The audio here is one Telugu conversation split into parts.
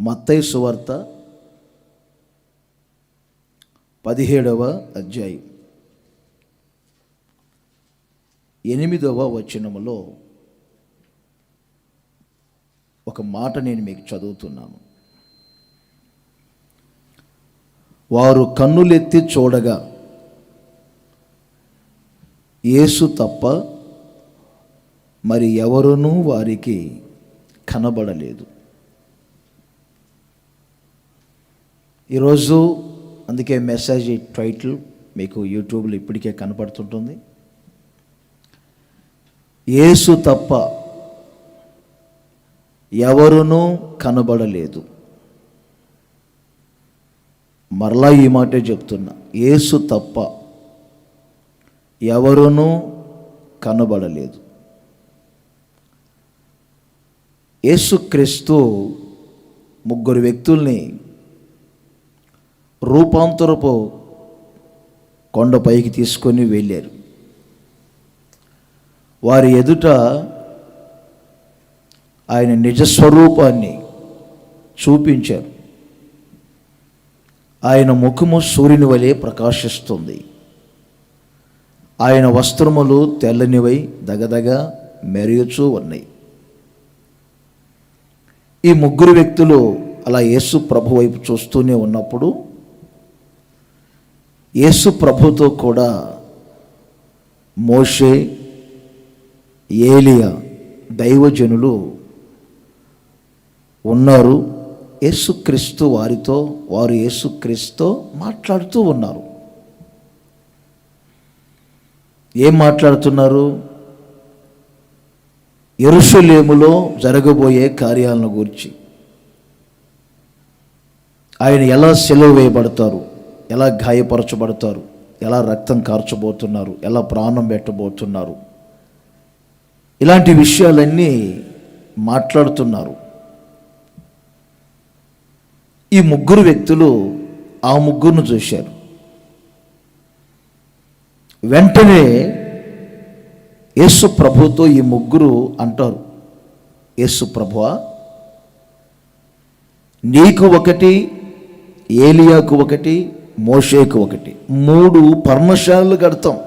మత్తయి సువార్త పదిహేడవ అధ్యాయం. ఎనిమిదవ వచనములో ఒక మాట నేను మీకు చదువుతున్నాను. వారు కన్నులెత్తి చూడగా యేసు తప్ప మరి ఎవరునూ వారికి కనబడలేదు. ఈరోజు అందుకే మెసేజ్ టైటిల్ మీకు యూట్యూబ్లో ఇప్పటికే కనపడుతుంటుంది. యేసు తప్ప ఎవరునూ కనబడలేదు. మరలా ఈ మాటే చెప్తున్నా యేసు తప్ప ఎవరునూ కనబడలేదు. యేసుక్రీస్తు ముగ్గురు వ్యక్తుల్ని రూపాంతరపు కొండపైకి తీసుకొని వెళ్ళారు. వారి ఎదుట ఆయన నిజస్వరూపాన్ని చూపించారు. ఆయన ముఖము సూర్యుని వలె ప్రకాశిస్తుంది. ఆయన వస్త్రములు తెల్లనివై దగదగ మెరుగుచూ ఉన్నాయి. ఈ ముగ్గురు వ్యక్తులు అలా యేసు ప్రభు వైపు చూస్తూనే ఉన్నప్పుడు యేసు ప్రభుతో కూడా మోషే ఏలియా దైవజనులు ఉన్నారు. యేసుక్రీస్తు వారితో వారు యేసుక్రీస్తుతో మాట్లాడుతూ ఉన్నారు. ఏం మాట్లాడుతున్నారు? ఎరుసలేములో జరగబోయే కార్యాలను గురించి. ఆయన ఎలా సెలవు వేయబడతారు? ఎలా గాయపరచబడతారు? ఎలా రక్తం కార్చబోతున్నారు? ఎలా ప్రాణం పెట్టబోతున్నారు? ఇలాంటి విషయాలన్నీ మాట్లాడుతున్నారు. ఈ ముగ్గురు వ్యక్తులు ఆ ముగ్గురును చూశారు. వెంటనే యేసు ప్రభుతో ఈ ముగ్గురు అంటారు యేసు ప్రభువా నీకు ఒకటి ఏలియాకు ఒకటి మోషేకు ఒకటి. మూడు పర్మశాలలు కడతాం.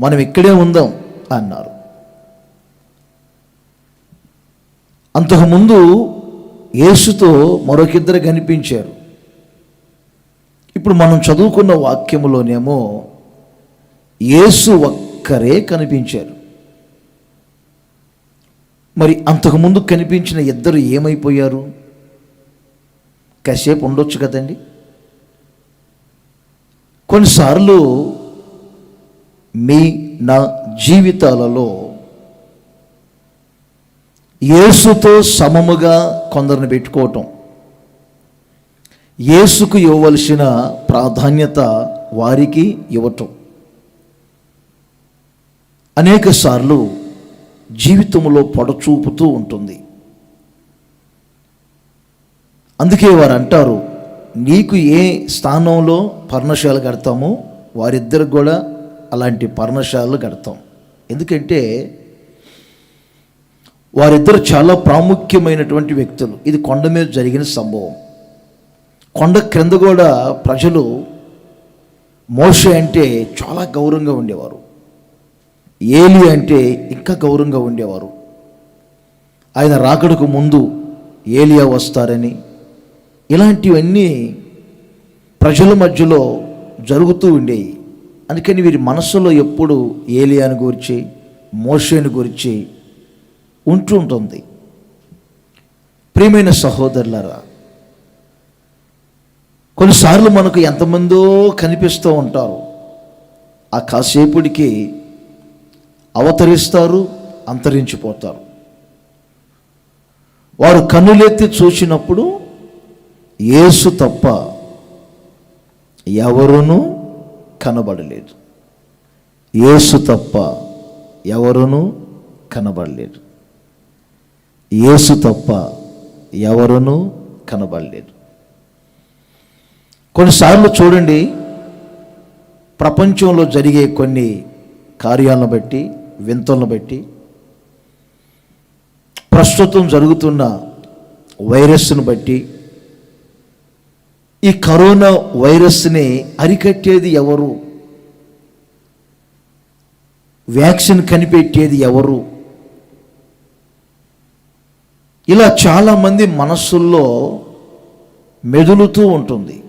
మనం ఇక్కడే ఉందాం అన్నారు. అంతకుముందు యేసుతో మరొకిద్దరు కనిపించారు. ఇప్పుడు మనం చదువుకున్న వాక్యములోనేమో యేసు ఒక్కరే కనిపించారు. మరి అంతకుముందు కనిపించిన ఇద్దరు ఏమైపోయారు? కాసేపు ఉండొచ్చు కదండి. కొన్నిసార్లు మీ నా జీవితాలలో యేసుతో సమముగా కొందరిని పెట్టుకోవటం యేసుకు ఇవ్వవలసిన ప్రాధాన్యత వారికి ఇవ్వటం అనేక సార్లు జీవితంలో పొడచూపుతూ ఉంటుంది. అందుకే వారు అంటారు నీకు ఏ స్థానంలో పర్ణశాల కడతామో వారిద్దరికి కూడా అలాంటి పర్ణశాలలు కడతాం. ఎందుకంటే వారిద్దరు చాలా ప్రాముఖ్యమైనటువంటి వ్యక్తులు. ఇది కొండ మీద జరిగిన సంభవం. కొండ క్రింద కూడా ప్రజలు మోష అంటే చాలా గౌరవంగా ఉండేవారు. ఏలి అంటే ఇంకా గౌరవంగా ఉండేవారు. ఆయన రాకడకు ముందు ఏలియా వస్తారని ఇలాంటివన్నీ ప్రజల మధ్యలో జరుగుతూ ఉండేవి అందుకని వీరి మనస్సులో ఎప్పుడు ఏలియాను గురించి మోషేను గురించి ఉంటూ ఉంటుంది. ప్రియమైన సహోదరులరా కొన్నిసార్లు మనకు ఎంతమందో కనిపిస్తూ ఉంటారు. ఆ కాసేపుడికి అవతరిస్తారు అంతరించిపోతారు. వారు కన్నులెత్తి చూసినప్పుడు యేసు తప్ప ఎవరునూ కనబడలేదు. యేసు తప్ప ఎవరునూ కనబడలేదు. యేసు తప్ప ఎవరునూ కనబడలేదు. కొన్నిసార్లు చూడండి ప్రపంచంలో జరిగే కొన్ని కార్యాలను బట్టి వింతలను బట్టి ప్రస్తుతం జరుగుతున్న వైరస్ను బట్టి ఈ కరోనా వైరస్ని అరికట్టేది ఎవరు? వ్యాక్సిన్ కనిపెట్టేది ఎవరు? ఇలా చాలామంది మనస్సుల్లో మెదులుతూ ఉంటుంది.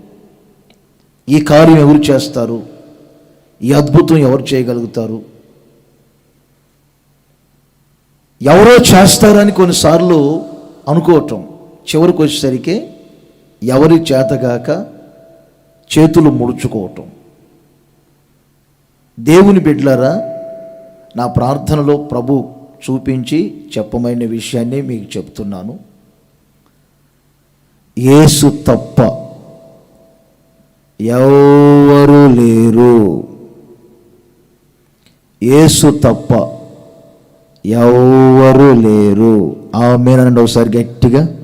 ఈ కార్యం ఎవరు చేస్తారు? ఈ అద్భుతం ఎవరు చేయగలుగుతారు? ఎవరో చేస్తారని కొన్నిసార్లు అనుకోవటం చివరికి వచ్చేసరికి ఎవరి చేతగాక చేతులు ముడుచుకోవటం. దేవుని బిడ్లరా నా ప్రార్థనలో ప్రభు చూపించి చెప్పమైన విషయాన్ని మీకు చెప్తున్నాను. ఏసు తప్ప ఎవరు లేరు. ఏసు తప్ప ఎవరు లేరు. ఆమెనండి ఒకసారి గట్టిగా.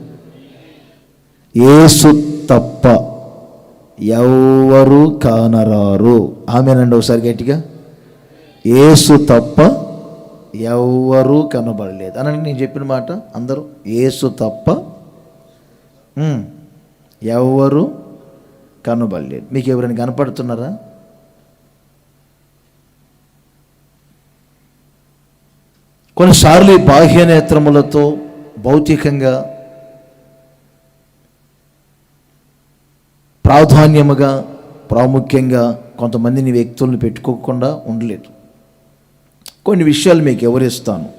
ఏసు తప్ప ఎవరు కానరారు. ఆమెనండి ఒకసారి గట్టిగా. ఏసు తప్ప ఎవ్వరూ కనబడలేదు. అని నేను చెప్పిన మాట అందరూ. ఏసు తప్ప ఎవరు ఎవ్వరు కనబడలేదు. మీకు ఎవరైనా కనపడుతున్నారా? కొన్నిసార్లు బాహ్య నేత్రములతో భౌతికంగా ప్రాధాన్యముగా ప్రాముఖ్యంగా కొంతమందిని వ్యక్తులను పెట్టుకోకుండా ఉండలేదు. కొన్ని విషయాలు మీకు ఎవరిస్తాను.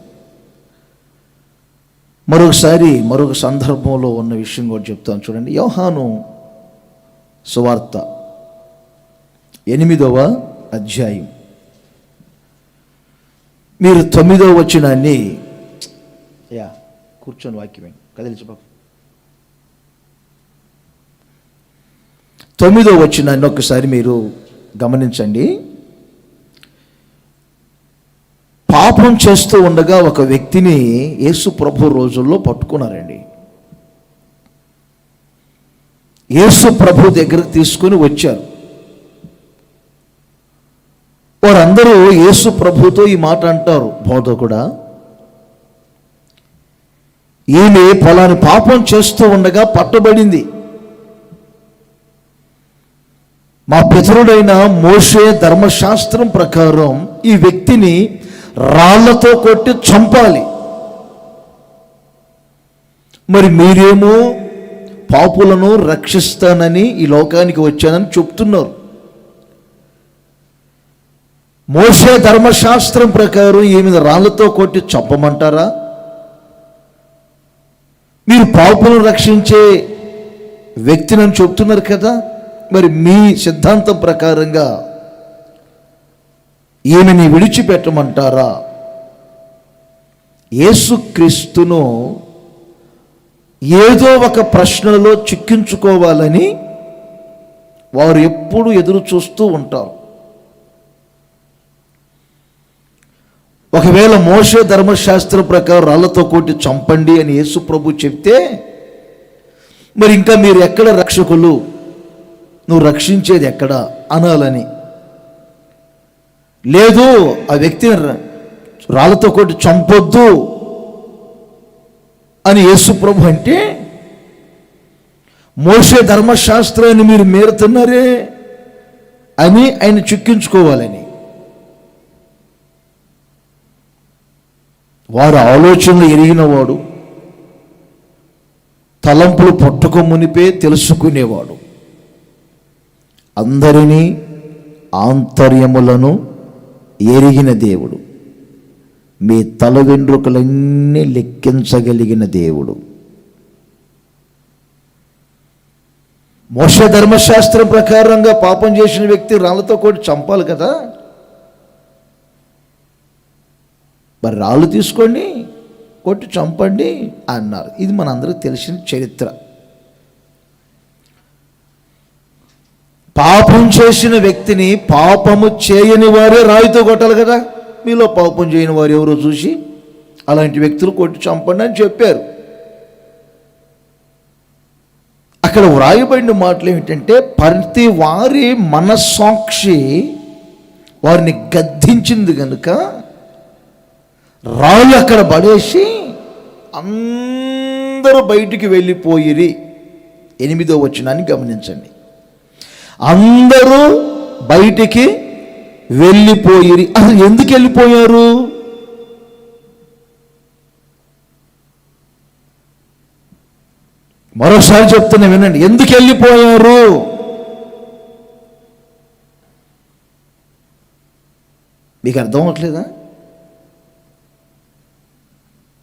మరొకసారి మరొక సందర్భంలో ఉన్న విషయం కూడా చెప్తాను. చూడండి యోహాను సువార్త ఎనిమిదవ అధ్యాయం. మీరు తొమ్మిదవ వచ్చినాన్ని యా కూర్చొని వాక్యమే కదిలిచి బాబు తొమ్మిదో వచ్చినాన్ని ఒకసారి మీరు గమనించండి. పాపం చేస్తూ ఉండగా ఒక వ్యక్తిని యేసు ప్రభు రోజుల్లో పట్టుకున్నారండి. యేసు ప్రభు దగ్గరకు తీసుకుని వచ్చారు. వారందరూ యేసు ప్రభుతో ఈ మాట అంటారు. బోధకుడా ఈమె పలాని పాపం చేస్తూ ఉండగా పట్టబడింది. మా పితరుడైన మోషే ధర్మశాస్త్రం ప్రకారం ఈ వ్యక్తిని రాళ్ళతో కొట్టి చంపాలి. మరి మీరేమో పాపులను రక్షిస్తానని ఈ లోకానికి వచ్చానని చెప్తున్నారు. మోషే ధర్మశాస్త్రం ప్రకారం ఏమి రాళ్ళతో కొట్టి చంపమంటారా? మీరు పాపులను రక్షించే వ్యక్తిని చెప్తున్నారు కదా. మరి మీ సిద్ధాంతం ప్రకారంగా ఈమెని విడిచిపెట్టమంటారా? యేసుక్రీస్తును ఏదో ఒక ప్రశ్నలో చిక్కించుకోవాలని వారు ఎప్పుడు ఎదురు చూస్తూ ఉంటారు. ఒకవేళ మోసే ధర్మశాస్త్ర ప్రకారం రాళ్ళతో కొట్టి చంపండి అని యేసు ప్రభు చెప్తే మరి ఇంకా మీరు ఎక్కడ రక్షకులు? నువ్వు రక్షించేది ఎక్కడ? అనాలని. లేదు ఆ వ్యక్తిని రాళ్ళతో కొట్టి చంపొద్దు అని యేసు ప్రభు అంటే మోసే ధర్మశాస్త్రాన్ని మీరు మేరుతున్నారే అని ఆయన చిక్కించుకోవాలని. వారు ఆలోచనలు ఎరిగినవాడు తలంపులు పుట్టక మునిపే తెలుసుకునేవాడు. అందరినీ ఆంతర్యములను ఎరిగిన దేవుడు. మీ తల వెండ్రుకలన్నీ లెక్కించగలిగిన దేవుడు. మోష ధర్మశాస్త్రం ప్రకారంగా పాపం చేసిన వ్యక్తి రాళ్ళతో కూడా చంపాలి కదా. మరి రాళ్ళు తీసుకోండి కొట్టి చంపండి అన్నారు. ఇది మనందరికీ తెలిసిన చరిత్ర. పాపం చేసిన వ్యక్తిని పాపము చేయని వారే రాయితో కొట్టాలి కదా. మీలో పాపం చేయని వారు ఎవరో చూసి అలాంటి వ్యక్తులు కొట్టి చంపండి అని చెప్పారు. అక్కడ వ్రాయబడిన మాటలు ఏమిటంటే ప్రతి వారి మనస్సాక్షి వారిని గద్దించింది కనుక రాళ్ళు అక్కడ పడేసి అందరూ బయటికి వెళ్ళిపోయిరి. ఎనిమిదో వచ్చినాన్ని గమనించండి. అందరూ బయటికి వెళ్ళిపోయిరి. అసలు ఎందుకు వెళ్ళిపోయారు? మరోసారి చెప్తున్నా వినండి. ఎందుకు వెళ్ళిపోయారు? మీకు అర్థం అవ్వట్లేదా?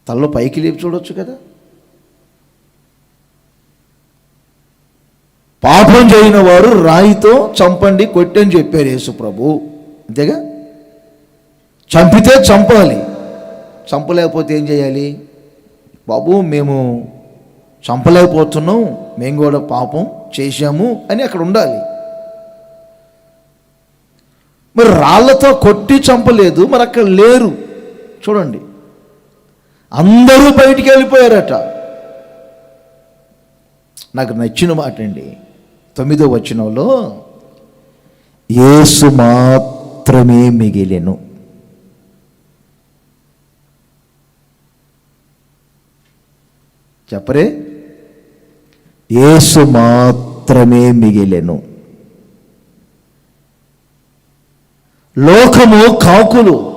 తలలో పైకి లేపి చూడొచ్చు కదా? పాపం చేయని వారు రాయితో చంపండి కొట్టని చెప్పారు యేసు ప్రభు. అంతేగా? చంపితే చంపాలి. చంపలేకపోతే ఏం చేయాలి? బాబు మేము చంపలేకపోతున్నాం మేము కూడా పాపం చేశాము అని అక్కడ ఉండాలి. మరి రాళ్ళతో కొట్టి చంపలేదు మరి అక్కడ లేరు. చూడండి. అందరూ బయటికి వెళ్ళిపోయారట. నాకు నచ్చిన మాట అండి తొమ్మిదో వచనంలో యేసు మాత్రమే మిగిలెను. చెప్పరే? యేసు మాత్రమే మిగిలెను. లోకము కాకులు.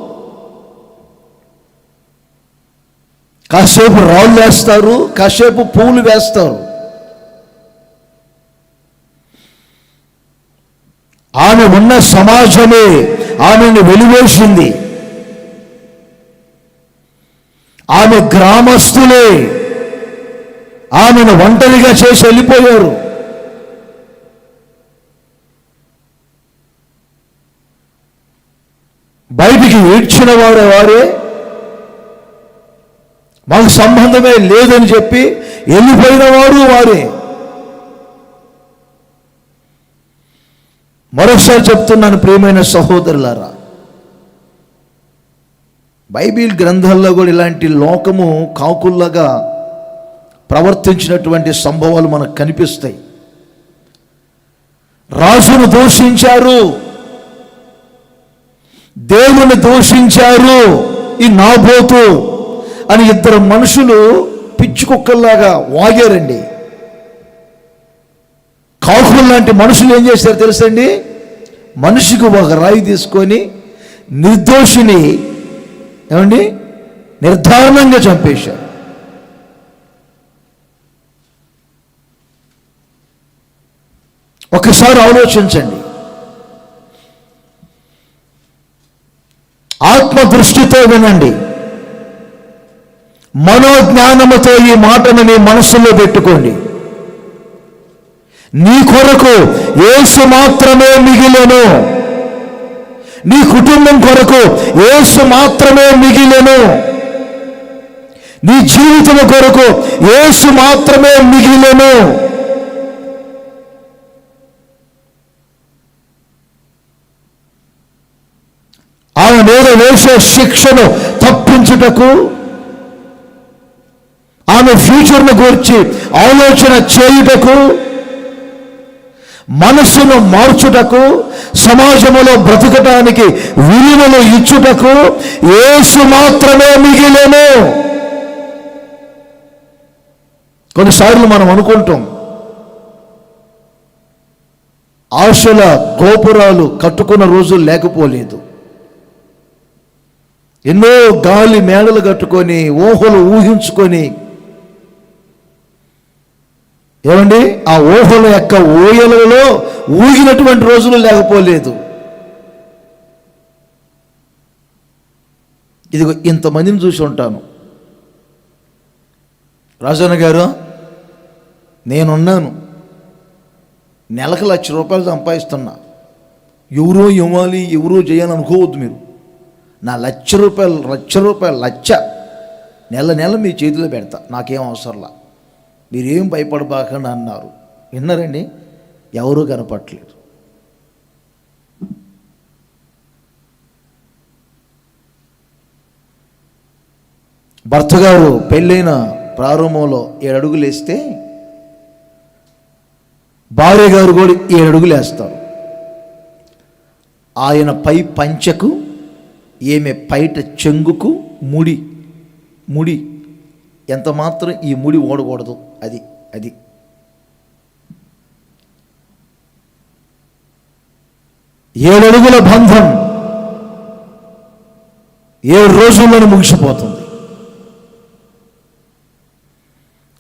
కాసేపు రాళ్ళు వేస్తారు కాసేపు పూలు వేస్తారు. ఆమె ఉన్న సమాజమే ఆమెను వెలివేసింది. ఆమె గ్రామస్తులే ఆమెను ఒంటరిగా చేసి వెళ్ళిపోయారు. బయటికి ఏడ్చిన వారే వారే. మాకు సంబంధమే లేదని చెప్పి వెళ్ళిపోయిన వారు వారే. మరొకసారి చెప్తున్నాను ప్రియమైన సహోదరులారా. బైబిల్ గ్రంథాల్లో కూడా ఇలాంటి లోకము కాకుల్లాగా ప్రవర్తించినటువంటి సంభవాలు మనకు కనిపిస్తాయి. రాజును దూషించారు. దేవుని దూషించారు. ఈ నాబోతు అని ఇద్దరు మనుషులు పిచ్చుకుక్కల్లాగా వాగారండి. కాకులు లాంటి మనుషులు ఏం చేశారు తెలుసండి? మనిషికి ఒక రాయి తీసుకొని నిర్దోషిని ఏమండి? నిర్ధారణంగా చంపేశారు. ఒకసారి ఆలోచించండి. ఆత్మ దృష్టితో వినండి. మనోజ్ఞానముతో ఈ మాటను మీ మనసులో పెట్టుకోండి. నీ కొరకు యేసు మాత్రమే మిగిలెను. నీ కుటుంబం కొరకు యేసు మాత్రమే మిగిలెను. నీ జీవితం కొరకు యేసు మాత్రమే మిగిలెను. ఆమె మీద వేసే శిక్షను తప్పించుటకు ఆమె ఫ్యూచర్ను గురించి ఆలోచన చేయుటకు మనస్సును మార్చుటకు సమాజంలో బ్రతకటానికి విలువలు ఇచ్చుటకు యేసు మాత్రమే మిగిలేను. కొన్నిసార్లు మనం అనుకుంటాం ఆశల గోపురాలు కట్టుకున్న రోజులు లేకపోలేదు. ఎన్నో గాలి మేడలు కట్టుకొని ఊహలు ఊహించుకొని ఏమండి? ఆ ఊహల యొక్క ఊయలలో ఊగినటువంటి రోజులు లేకపోలేదు. ఇదిగో ఇంతమందిని చూసి ఉంటాను. రాజన్న గారు నేనున్నాను. నెలకు లక్ష రూపాయలు సంపాదిస్తున్నా. ఎవరో ఇవ్వాలి ఎవరో చేయాలి అనుకోవద్దు మీరు. నా లక్ష రూపాయలు లక్ష రూపాయలు లక్ష. నెల నెల మీ చేతిలో పెడతా. నాకేం అవసరంలా. మీరేం భయపడబాకండి అన్నారు. విన్నారండి? ఎవరూ కనపట్లేదు భర్త గారు పెళ్ళైన ప్రారంభంలో ఏడు అడుగులు వేస్తే భార్య గారు కూడా ఏడు అడుగులు వేస్తారు. ఆయన పై పంచకు ఈమె పైట చెంగుకు ముడి ముడి. ఎంత మాత్రం ఈ ముడి ఓడకూడదు అది అది. ఏడడుగుల బంధం ఏడు రోజుల్లోనే ముగిసిపోతుంది.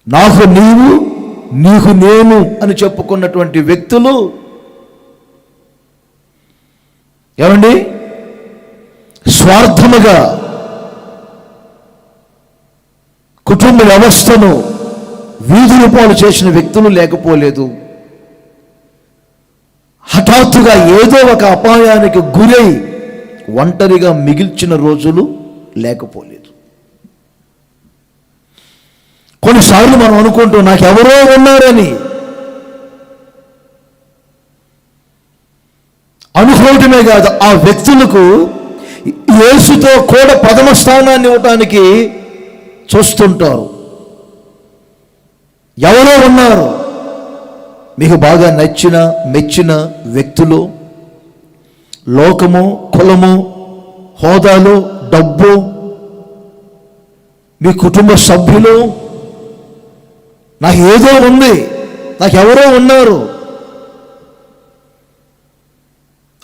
నాకు నీవు నీకు నేను అని చెప్పుకున్నటువంటి వ్యక్తులు ఏమండి? స్వార్థముగా కుటుంబ వ్యవస్థను వీధులు పాలు చేసిన వ్యక్తులు లేకపోలేదు. హఠాత్తుగా ఏదో ఒక అపాయానికి గురై ఒంటరిగా మిగిల్చిన రోజులు లేకపోలేదు. కొన్నిసార్లు మనం అనుకుంటూ నాకెవరో ఉన్నారని. అనుకోవటమే కాదు ఆ వ్యక్తులకు యేసుతో కూడా ప్రథమ స్థానాన్ని ఇవ్వటానికి చూస్తుంటారు. ఎవరో ఉన్నారు. మీకు బాగా నచ్చిన మెచ్చిన వ్యక్తులు లోకము కులము హోదాలు డబ్బు మీ కుటుంబ సభ్యులు నాకు ఏదో ఉంది నాకు ఎవరో ఉన్నారు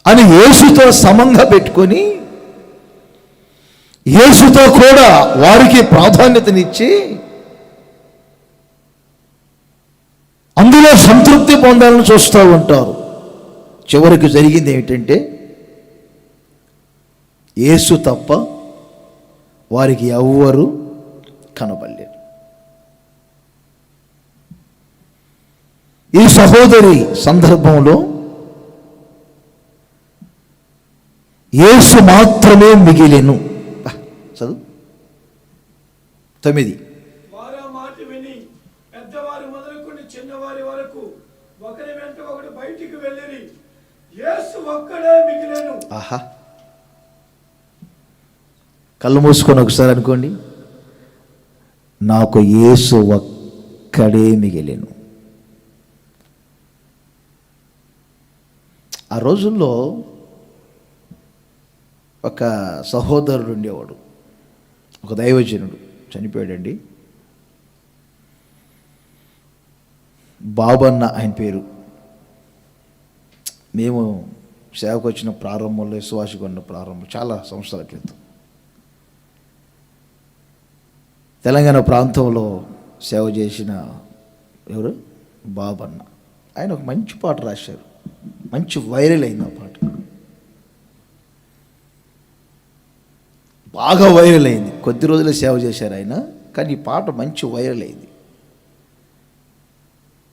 అని యేసుతో సమంగా పెట్టుకొని యేసుతో కూడా వారికి ప్రాధాన్యతనిచ్చి అందులో సంతృప్తి పొందాలని చూస్తూ ఉంటారు. చివరికి జరిగింది ఏమిటంటే యేసు తప్ప వారికి ఎవ్వరు కనబడలేరు ఈ సహోదరి సందర్భంలో యేసు మాత్రమే మిగిలేను. చదువు. తొమ్మిది వారు ఆ మాట విని పెద్దవారు మొదలుకొని చిన్నవారి వరకు ఒకరి వెంట ఒకడు బయటికి వెళ్ళిరి యేసు ఒక్కడే మిగిలేను ఆహా. కళ్ళు మూసుకొని ఒకసారి అనుకోండి. నాకు యేసు ఒక్కడే మిగిలేను. ఆ రోజుల్లో ఒక సహోదరుడు ఉండేవాడు. ఒక దైవజనుడు చనిపోయాడండి. బాబన్న ఆయన పేరు. మేము సేవకు వచ్చిన ప్రారంభంలో విశ్వాసకొండ ప్రారంభం చాలా సంవత్సరాల క్రితం. తెలంగాణ ప్రాంతంలో సేవ చేసిన ఎవరు? బాబన్న. ఆయన ఒక మంచి పాట రాశారు. మంచి వైరల్ అయింది ఆ పాట. బాగా వైరల్ అయింది. కొద్ది రోజులే సేవ చేశారు ఆయన కానీ ఈ పాట మంచి వైరల్ అయింది.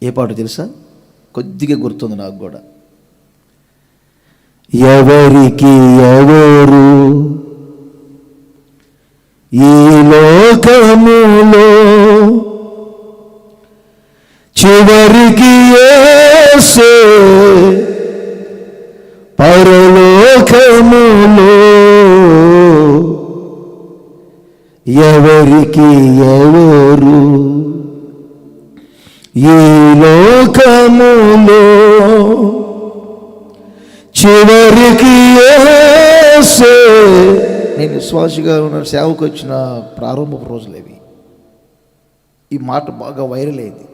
ఏ పాట తెలుసా? కొద్దిగా గుర్తుంది నాకు కూడా. ఎవరికి ఎవరు? ఈ లోకములో చివరికి ఏసే పరలోకములో ఎవరికి ఎవరు? ఈ లోకములో చివరికి నేను విశ్వాసిగా ఉన్న సేవకు వచ్చిన ప్రారంభ రోజులు ఇవి. ఈ మాట బాగా వైరల్ అయింది.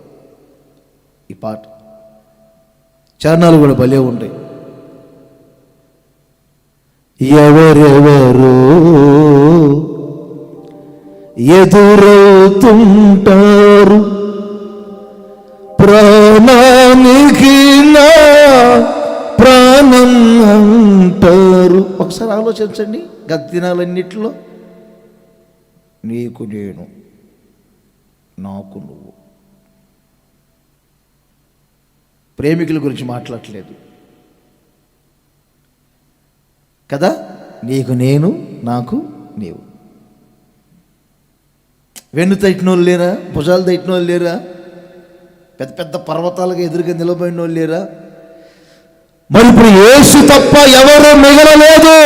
ఈ పాట. చరణాలు కూడా భలే ఉంటాయి. ఎవరెవరు ఎదురవుతుంటారు? ప్రా కాదు ఒకసారి ఆలోచించండి గత దినాలన్నిటిలో నీకు నేను నాకు నువ్వు ప్రేమికుల గురించి మాట్లాడట్లేదు. కదా? నీకు నేను నాకు నీవు. వెన్ను తట్టిన వాళ్ళు లేరా? భుజాలు తట్టిన వాళ్ళు లేరా? పెద్ద పెద్ద పర్వతాలుగా ఎదురుగా నిలబడిన వాళ్ళు లేరా? మరి ఇప్పుడు యేసు తప్ప ఎవరు మిగలలేదు.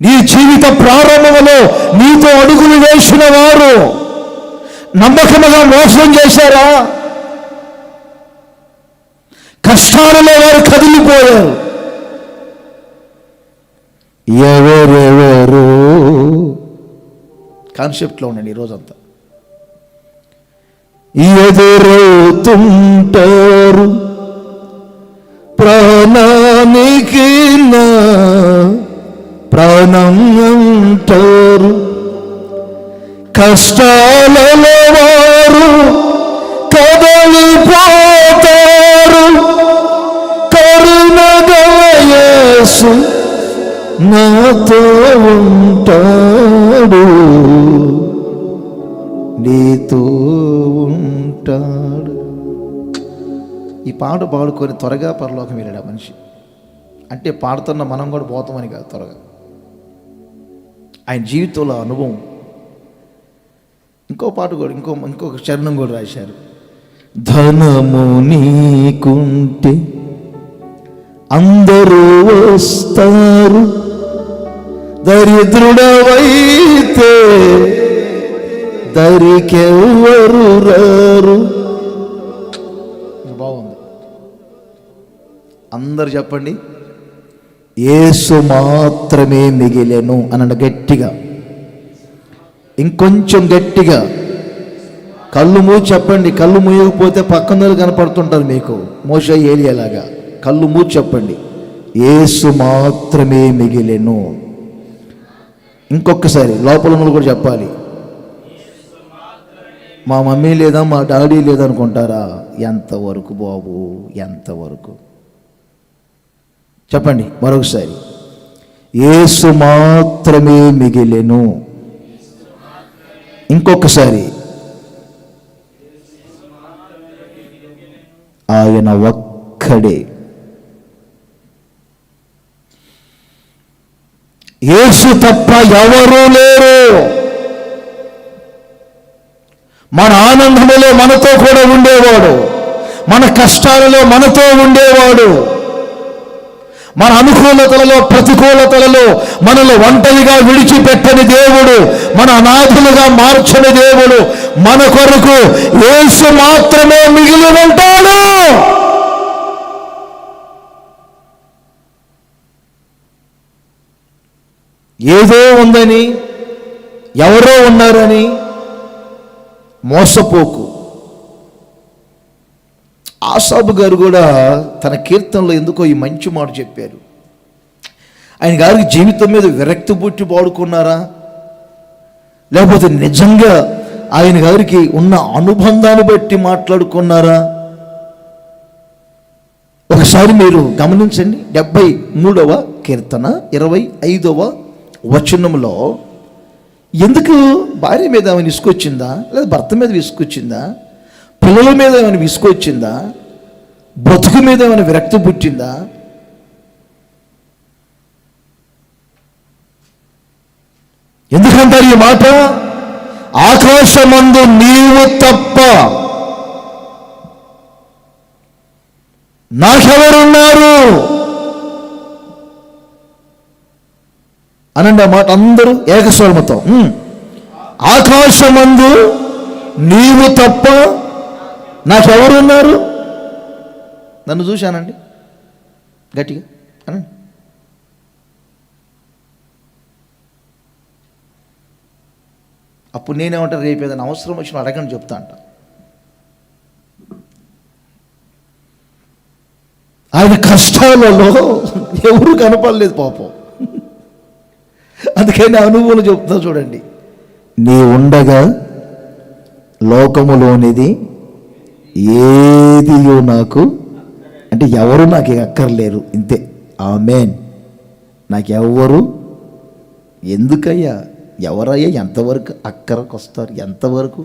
నీ జీవిత ప్రారంభంలో నీతో అడుగులు వేసిన వారు నమ్మకముగా మోసం చేశారా? కష్టాలలో వారు కదిలిపోయారు. ఎవరెవరు? కాన్సెప్ట్లో ఉండండి ఈరోజంతా. ఎదురవుతుంటారు. ప్రాణానికి నా ప్రాణం అంటారు. కష్టాలలో వారు కదలిపోతారు. కరుణగలయేసు నాతో ఉంటాడు. నీతో పాట పాడుకొని త్వరగా పరలోకం వెళ్ళాడు ఆ మనిషి. అంటే పాడుతున్న మనం కూడా పోతామని కాదు త్వరగా. ఆయన జీవితంలో అనుభవం. ఇంకో పాట కూడా ఇంకో ఇంకొక చరణం కూడా రాశారు. ధనము నీకుంటే అందరూ వస్తారు. దరిద్రుడవైతే దరికెవ్వరు రారు. అందరు చెప్పండి. ఏసు మాత్రమే మిగిలెను అనండి గట్టిగా. ఇంకొంచెం గట్టిగా. కళ్ళు మూసి చెప్పండి. కళ్ళు మూయకపోతే పక్కన కనపడుతుంటారు మీకు. మోస ఏలియాలాగా. కళ్ళు మూసి చెప్పండి. ఏసు మాత్రమే మిగిలెను ఇంకొకసారి లోపల ఉన్నోళ్ళు కూడా చెప్పాలి. మా మమ్మీ లేదా మా డాడీ లేదనుకుంటారా? ఎంతవరకు బాబు? ఎంతవరకు చెప్పండి మరొకసారి. ఏసు మాత్రమే మిగిలెను. ఇంకొకసారి. ఆయన ఒక్కడే. యేసు తప్ప ఎవరూ లేరు. మన ఆనందములో మనతో కూడా ఉండేవాడు. మన కష్టాలలో మనతో ఉండేవాడు. మన అనుకూలతలలో ప్రతికూలతలలో మనల్ని ఒంటరిగా విడిచిపెట్టని దేవుడు మన అనాథులుగా మార్చని దేవుడు మన కొరకు యేసు మాత్రమే మిగిలి ఉంటాడు. ఏదో ఉందని ఎవరో ఉన్నారని మోసపోకు. ఆసాబు గారు కూడా తన కీర్తనలో ఎందుకో ఈ మంచి మాట చెప్పారు. ఆయన గారికి జీవితం మీద విరక్తి పుట్టి పాడుకున్నారా? లేకపోతే నిజంగా ఆయన గారికి ఉన్న అనుబంధాన్ని బట్టి మాట్లాడుకున్నారా? ఒకసారి మీరు గమనించండి. డెబ్బై మూడవ కీర్తన ఇరవై ఐదవ వచనంలో ఎందుకు భార్య మీద ఆమె విసుకొచ్చిందా లేదా భర్త మీద విసుకొచ్చిందా పిల్లల మీద ఏమైనా విసుకొచ్చిందా బ్రతుకు మీద ఏమైనా విరక్తి పుట్టిందా? ఎందుకంటారు ఈ మాట ఆకాశమందు నీవు తప్ప నాకెవరున్నారు? అనండి ఆ మాట అందరూ ఏకస్వరమతో. ఆకాశమందు నీవు తప్ప నాకెవరున్నారు? నన్ను చూశానండి. గట్టిగా. అనండి. అప్పుడు నేనేమంటా రేపు ఏదైనా అవసరం వచ్చిన అడగని చెప్తా అంట. ఆయన కష్టాలలో ఎవరు కనపడలేదు పాపం. అందుకని అనుభవం చెప్తున్నా చూడండి. నీ ఉండగా లోకములోనిది ఏదియో నాకు. అంటే ఎవరు నాకు అక్కర్లేరు ఇంతే. ఆమెన్. నాకెవ్వరు? ఎందుకయ్యా? ఎవరయ్యా? ఎంతవరకు అక్కరకు వస్తారు? ఎంతవరకు?